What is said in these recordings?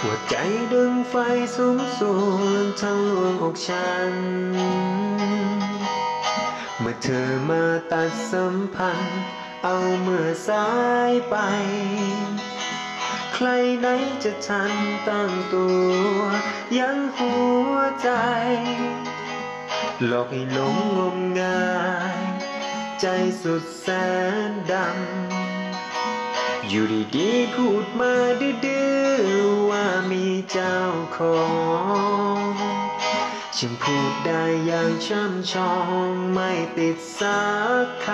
ทุมส่วนทั้งลวงอกฉัน เมื่อเธอมาตัดสัมพันธ์ เอาเมื่อสายไป ใครไหนจะทันตั้งตัว ยังหัวใจ หลอกให้หลงงมงาย ใจสุดแสนดำอยู่ดีๆพูดมาดื้อ เจ้าของฉันพูดได้อย่างช่ำชองไม่ติดสักค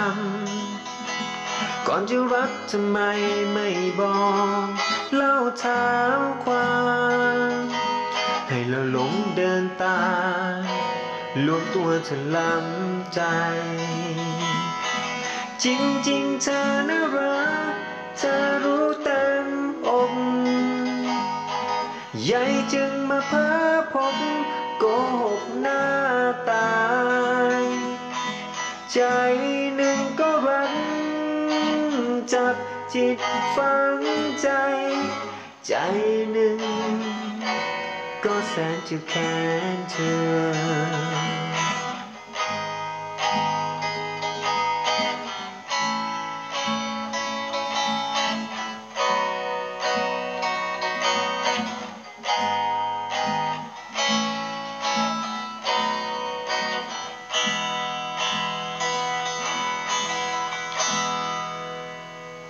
ำ ก่อนจะรักทำไมไม่บอกเล่าเท้าความให้เราหลงเดินตามลวงตัวเธอล้ำใจ จริงๆเธอน่ารักเธอรู้ ใหญ่จึงมาเพ้อพบโกหกหน้าตาย ใจหนึ่งก็รันจับจิตฝังใจ ใจหนึ่งก็แสนจะแค้นเธอ